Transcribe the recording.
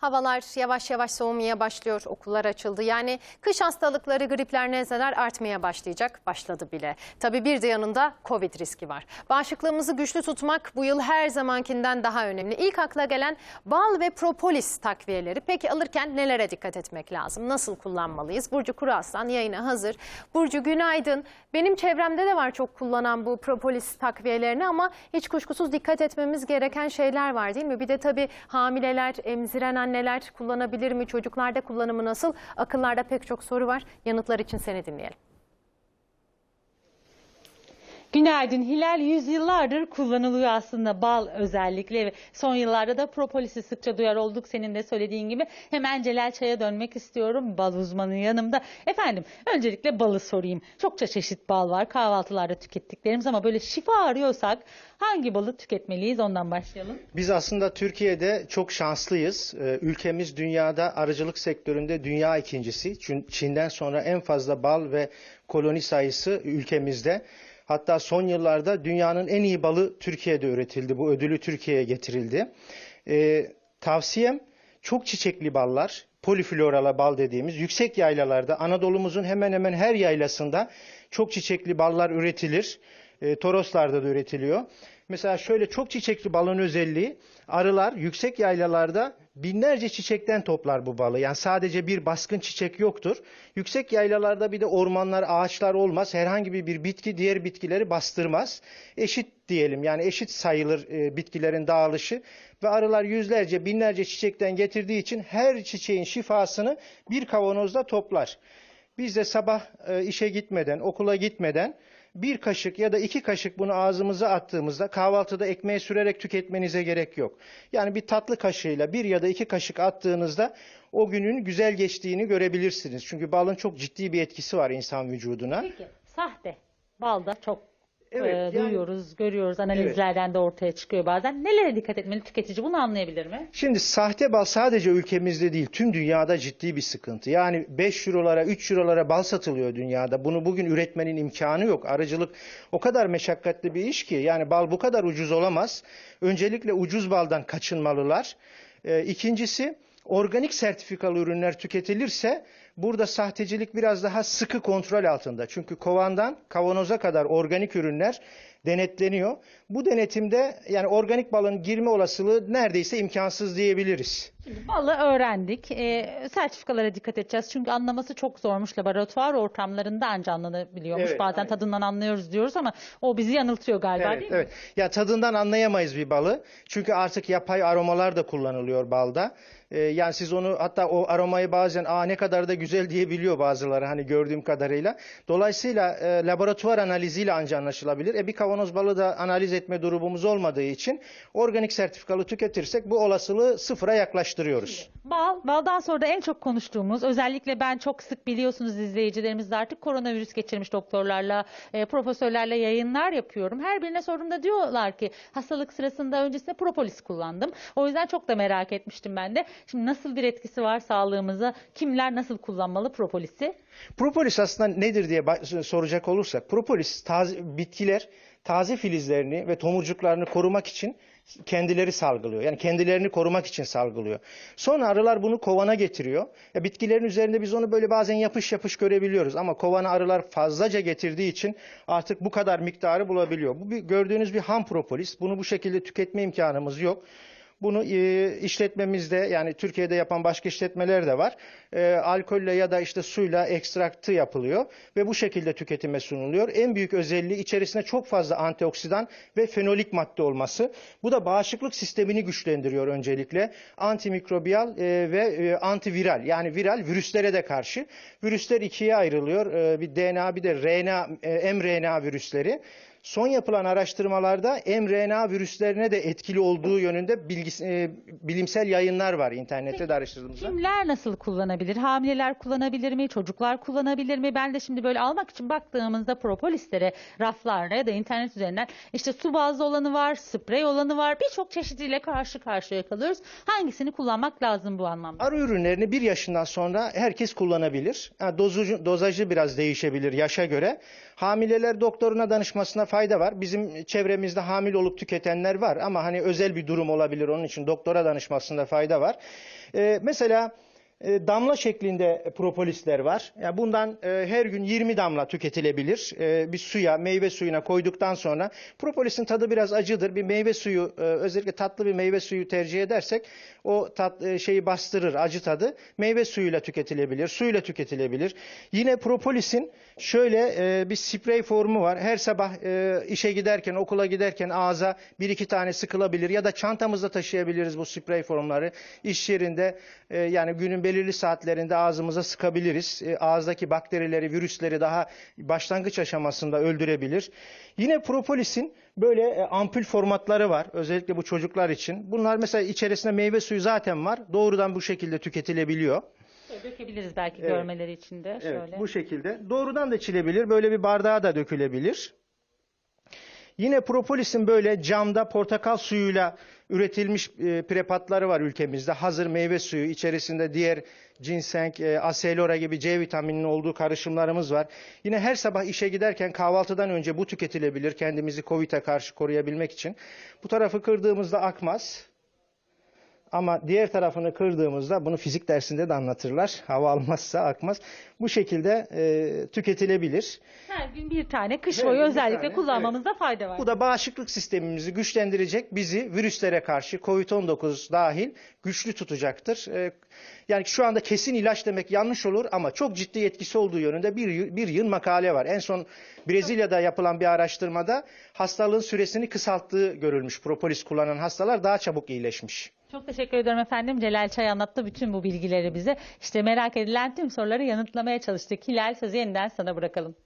Havalar yavaş yavaş soğumaya başlıyor, okullar açıldı. Yani kış hastalıkları, gripler, nezleler artmaya başlayacak, başladı bile. Tabii bir de yanında Covid riski var. Bağışıklığımızı güçlü tutmak bu yıl her zamankinden daha önemli. İlk akla gelen bal ve propolis takviyeleri. Peki alırken nelere dikkat etmek lazım? Nasıl kullanmalıyız? Burcu Kuraslan yayına hazır. Burcu günaydın. Benim çevremde de var çok kullanan bu propolis takviyelerini ama hiç kuşkusuz dikkat etmemiz gereken şeyler var değil mi? Bir de tabii hamileler, emziren kullanabilir mi? Çocuklarda kullanımı nasıl? Akıllarda pek çok soru var. Yanıtlar için seni dinleyelim. Günaydın. Hilal yüzyıllardır kullanılıyor aslında bal özellikle ve son yıllarda da propolisi sıkça duyar olduk senin de söylediğin gibi. Hemen Celal Çay'a dönmek istiyorum. Bal uzmanı yanımda. Efendim öncelikle balı sorayım. Çokça çeşit bal var kahvaltılarda tükettiklerimiz ama böyle şifa arıyorsak hangi balı tüketmeliyiz ondan başlayalım. Biz aslında Türkiye'de çok şanslıyız. Ee, Ülkemiz dünyada arıcılık sektöründe dünya ikincisi. Çin- Çin'den sonra en fazla bal ve koloni sayısı ülkemizde. Hatta son yıllarda dünyanın en iyi balı Türkiye'de üretildi. Bu ödülü Türkiye'ye getirildi. Ee, tavsiyem çok çiçekli ballar, poliflorala bal dediğimiz yüksek yaylalarda Anadolu'muzun hemen hemen her yaylasında çok çiçekli ballar üretilir. E, Toroslarda da üretiliyor. Mesela şöyle çok çiçekli balın özelliği arılar yüksek yaylalarda binlerce çiçekten toplar bu balı. Yani sadece bir baskın çiçek yoktur. Yüksek yaylalarda bir de ormanlar, ağaçlar olmaz. Herhangi bir, bitki diğer bitkileri bastırmaz. Eşit diyelim yani eşit sayılır e, bitkilerin dağılışı ve arılar yüzlerce, binlerce çiçekten getirdiği için her çiçeğin şifasını bir kavanozda toplar. Biz de sabah e, işe gitmeden, okula gitmeden bir kaşık ya da iki kaşık bunu ağzımıza attığımızda kahvaltıda ekmeğe sürerek tüketmenize gerek yok. Yani bir tatlı kaşığıyla bir ya da iki kaşık attığınızda o günün güzel geçtiğini görebilirsiniz. Çünkü balın çok ciddi bir etkisi var insan vücuduna. Peki sahte bal da çok Evet, e, yani- duyuyoruz, görüyoruz analizlerden de ortaya çıkıyor bazen. Nelere dikkat etmeli tüketici bunu anlayabilir mi? Şimdi sahte bal sadece ülkemizde değil tüm dünyada ciddi bir sıkıntı. Yani 5 eurolara 3 eurolara bal satılıyor dünyada. Bunu bugün üretmenin imkanı yok. Arıcılık o kadar meşakkatli bir iş ki yani bal bu kadar ucuz olamaz. Öncelikle ucuz baldan kaçınmalılar. Ee, ikincisi organik sertifikalı ürünler tüketilirse burada sahtecilik biraz daha sıkı kontrol altında. Çünkü kovandan kavanoza kadar organik ürünler denetleniyor. Bu denetimde yani organik balın girme olasılığı neredeyse imkansız diyebiliriz. Şimdi balı öğrendik. E, sertifikalara dikkat edeceğiz. Çünkü anlaması çok zormuş. Laboratuvar ortamlarında anca anlanabiliyormuş. Evet, Bazen aynen. tadından anlıyoruz diyoruz ama o bizi yanıltıyor galiba Evet, değil mi? evet. Ya tadından anlayamayız bir balı. Çünkü artık yapay aromalar da kullanılıyor balda. Ee, yani siz onu hatta o aromayı bazen aa ne kadar da güzel diyebiliyor bazıları hani gördüğüm kadarıyla. Dolayısıyla e, laboratuvar analiziyle anca anlaşılabilir. E bir kavanoz balı da analiz etme durumumuz olmadığı için organik sertifikalı tüketirsek bu olasılığı sıfıra yaklaştırıyoruz. Bal, baldan sonra da en çok konuştuğumuz özellikle ben çok sık biliyorsunuz izleyicilerimiz de artık koronavirüs geçirmiş doktorlarla, e, profesörlerle yayınlar yapıyorum. Her birine sorduğumda diyorlar ki hastalık sırasında öncesinde propolis kullandım. O yüzden çok da merak etmiştim ben de. Şimdi nasıl bir etkisi var sağlığımıza? Kimler nasıl kullanmalı propolisi? Propolis aslında nedir diye soracak olursak, propolis taze, bitkiler taze filizlerini ve tomurcuklarını korumak için kendileri salgılıyor. Yani kendilerini korumak için salgılıyor. Sonra arılar bunu kovana getiriyor. Ya bitkilerin üzerinde biz onu böyle bazen yapış yapış görebiliyoruz ama kovana arılar fazlaca getirdiği için artık bu kadar miktarı bulabiliyor. Bu bir, gördüğünüz bir ham propolis. Bunu bu şekilde tüketme imkanımız yok. Bunu e, işletmemizde yani Türkiye'de yapan başka işletmeler de var. E, alkolle ya da işte suyla ekstraktı yapılıyor ve bu şekilde tüketime sunuluyor. En büyük özelliği içerisinde çok fazla antioksidan ve fenolik madde olması. Bu da bağışıklık sistemini güçlendiriyor öncelikle. Antimikrobiyal e, ve e, antiviral yani viral virüslere de karşı. Virüsler ikiye ayrılıyor. E, bir DNA bir de RNA, e, mRNA virüsleri. Son yapılan araştırmalarda mRNA virüslerine de etkili olduğu yönünde bilgis- e, bilimsel yayınlar var internette de araştırdığımızda. Kimler nasıl kullanabilir? Hamileler kullanabilir mi? Çocuklar kullanabilir mi? Ben de şimdi böyle almak için baktığımızda propolisleri raflarda ya da internet üzerinden işte su bazlı olanı var, sprey olanı var. Birçok çeşidiyle karşı karşıya kalıyoruz. Hangisini kullanmak lazım bu anlamda? Arı ürünlerini bir yaşından sonra herkes kullanabilir. Ha, dozucu, dozajı biraz değişebilir yaşa göre. Hamileler doktoruna danışmasına fayda var. Bizim çevremizde hamile olup tüketenler var ama hani özel bir durum olabilir onun için doktora danışmasında fayda var. Ee, mesela e, damla şeklinde propolisler var. Yani bundan e, her gün 20 damla tüketilebilir. E, bir suya, meyve suyuna koyduktan sonra propolisin tadı biraz acıdır. Bir meyve suyu, e, özellikle tatlı bir meyve suyu tercih edersek o tat e, şeyi bastırır, acı tadı. Meyve suyuyla tüketilebilir, suyla tüketilebilir. Yine propolisin şöyle e, bir sprey formu var. Her sabah e, işe giderken, okula giderken ağza bir iki tane sıkılabilir ya da çantamızda taşıyabiliriz bu sprey formları. İş yerinde e, yani günün belirli saatlerinde ağzımıza sıkabiliriz. E, ağızdaki bakterileri, virüsleri daha başlangıç aşamasında öldürebilir. Yine propolisin böyle e, ampul formatları var. Özellikle bu çocuklar için. Bunlar mesela içerisinde meyve suyu zaten var. Doğrudan bu şekilde tüketilebiliyor. Dökebiliriz belki Evet. görmeleri için de. Evet, Şöyle. bu şekilde. Doğrudan da içilebilir. Böyle bir bardağa da dökülebilir. Yine propolisin böyle camda portakal suyuyla üretilmiş e, prepatları var ülkemizde. Hazır meyve suyu içerisinde diğer ginseng, e, aselora gibi C vitamininin olduğu karışımlarımız var. Yine her sabah işe giderken kahvaltıdan önce bu tüketilebilir kendimizi Covid'e karşı koruyabilmek için. Bu tarafı kırdığımızda akmaz. Ama diğer tarafını kırdığımızda bunu fizik dersinde de anlatırlar. Hava almazsa akmaz. Bu şekilde e, tüketilebilir. Her gün bir tane kış boyu özellikle tane, kullanmamızda fayda var. Bu da bağışıklık sistemimizi güçlendirecek, bizi virüslere karşı COVID-19 dahil güçlü tutacaktır. Ee, Yani şu anda kesin ilaç demek yanlış olur ama çok ciddi etkisi olduğu yönünde bir, bir yıl makale var. En son Brezilya'da yapılan bir araştırmada hastalığın süresini kısalttığı görülmüş. Propolis kullanan hastalar daha çabuk iyileşmiş. Çok teşekkür ederim efendim. Celal Çay anlattı bütün bu bilgileri bize. İşte merak edilen tüm soruları yanıtlamaya çalıştık. Hilal sözü yeniden sana bırakalım.